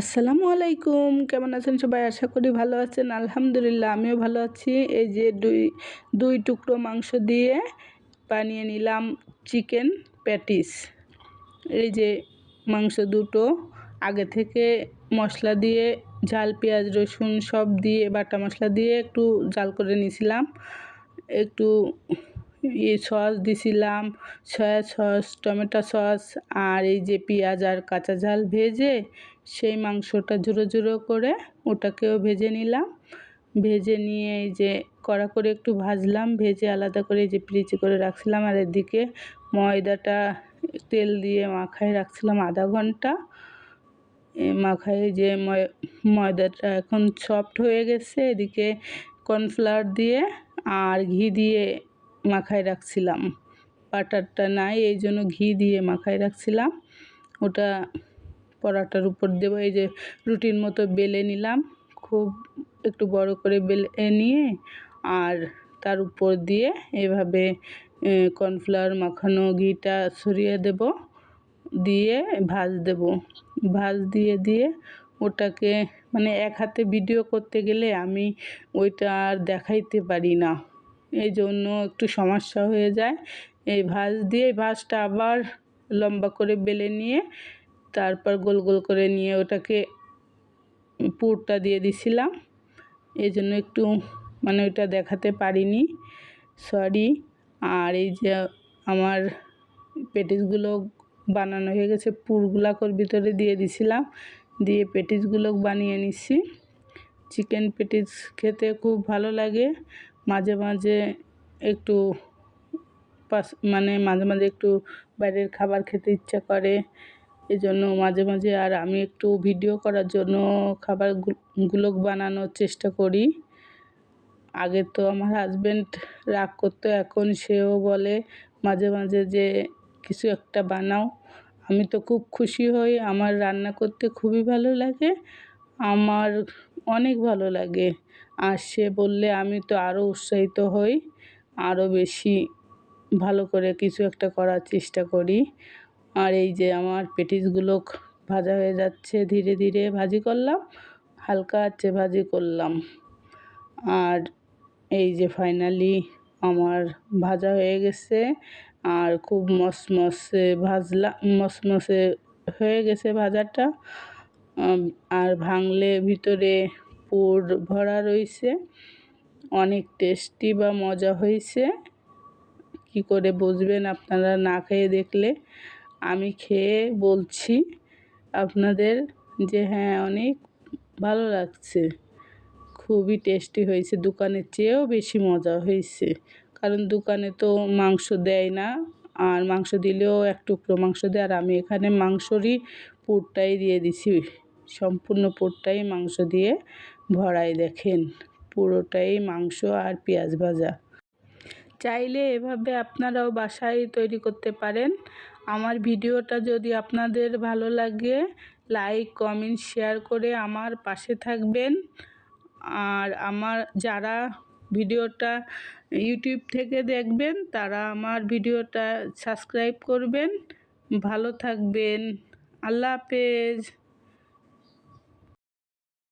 আসসালামু আলাইকুম। কেমন আছেন সবাই? আশা করি ভালো আছেন। আলহামদুলিল্লাহ, আমিও ভালো আছি। এই যে দুই দুই টুকরো মাংস দিয়ে বানিয়ে নিলাম চিকেন প্যাটিস। এই যে মাংস দুটো, আগে থেকে মশলা দিয়ে ঝাল, পেঁয়াজ, রসুন সব দিয়ে বাটা মশলা দিয়ে একটু জাল করে নিয়েছিলাম। একটু সস দিছিলাম, সয়া সস, টমেটো সস আর এই যে পেঁয়াজ আর কাঁচা ঝাল ভেজে সেই মাংসটা ঝুরো ঝুরো করে ওটাকেও ভেজে নিলাম। ভেজে নিয়ে এই যে কড়া করে একটু ভাজলাম, ভেজে আলাদা করে এই যে ফ্রিজে করে রাখছিলাম আর এদিকে ময়দাটা তেল দিয়ে মাখায় রাখছিলাম আধা ঘণ্টা। মাখায় যে ময়দাটা এখন সফট হয়ে গেছে, এদিকে কর্নফ্লাওয়ার দিয়ে আর ঘি দিয়ে মাখায় রাখছিলাম। বাটারটা নাই, এই জন্য ঘি দিয়ে মাখায় রাখছিলাম। ওটা পরাটার উপর দেবো, এই যে রুটির মতো বেলে নিলাম। খুব একটু বড় করে বেলে নিয়ে আর তার উপর দিয়ে এভাবে কর্নফ্লাওয়ার মাখানো ঘিটা ছড়িয়ে দেব। দিয়ে ভাজ দেব। ভাজ দিয়ে দিয়ে ওটাকে মানে এক হাতে ভিডিও করতে গেলে আমি ওইটা আর দেখাইতে পারি না। এই জন্য একটু সমস্যা হয়ে যায়। এই ভাঁজ দিয়ে ভাঁজটা আবার লম্বা করে বেলে নিয়ে তারপর গোল গোল করে নিয়ে ওটাকে পুরটা দিয়ে দিছিলাম। এই জন্য একটু মানে ওইটা দেখাতে পারিনি সরি আর এই যে আমার পেটিসগুলো বানানো হয়ে গেছে পুরগুলাকর ভিতরে দিয়ে দিছিলাম। দিয়ে পেটিসগুলো বানিয়ে নিছি চিকেন পেটিস খেতে খুব ভালো লাগে। মাঝে মাঝে একটু পাস মানে মাঝে মাঝে একটু বাইরের খাবার খেতে ইচ্ছা করে। এজন্য মাঝে মাঝে আর আমি একটু ভিডিও করার জন্য খাবারগুলো বানানোর চেষ্টা করি। আগে তো আমার হাজব্যান্ড রাগ করতো, এখন সেও বলে মাঝে মাঝে যে, কিছু একটা বানাও। আমি তো খুব খুশি হই, আমার রান্না করতে খুবই ভালো লাগে। আমার অনেক ভালো লাগে। আর সে বললে, আমি তো আরও উৎসাহিত হই আরও বেশি ভালো করে কিছু একটা করার চেষ্টা করি। আর এই যে আমার পেটিসগুলো ভাজা হয়ে যাচ্ছে, ধীরে ধীরে ভাজি করলাম, হালকা আছে ভাজি করলাম। আর এই যে ফাইনালি আমার ভাজা হয়ে গেছে, আর খুব মসমসে ভাজলা মসমসে হয়ে গেছে ভাজাটা। আর ভাঙলে ভিতরে পুর ভরা রয়েছে অনেক টেস্টি বা মজা হয়েছে কি করে বুঝবেন আপনারা না খেয়ে দেখলে? আমি খেয়ে বলছি আপনাদের যে হ্যাঁ অনেক ভালো লাগছে। খুবই টেস্টি হয়েছে। দোকানের চেয়েও বেশি মজা হয়েছে। কারণ দোকানে তো মাংস দেয় না। আর মাংস দিলেও এক টুকরো মাংস দেয়। আর আমি এখানে মাংসরই পুরটাই দিয়ে দিছি। সম্পূর্ণ পুরটাই মাংস দিয়ে ভরাই, দেখেন। পুরোটাই মাংস আর পেঁয়াজ ভাজা। চাইলে এভাবে আপনারাও বাসায় তৈরি করতে পারেন। আমার ভিডিওটা যদি আপনাদের ভালো লাগে, লাইক, কমেন্ট, শেয়ার করে আমার পাশে থাকবেন। আর আমার যারা ভিডিওটা ইউটিউব থেকে দেখবেন, তারা আমার ভিডিওটা সাবস্ক্রাইব করবেন। ভালো থাকবেন। আল্লাহ হাফেজ।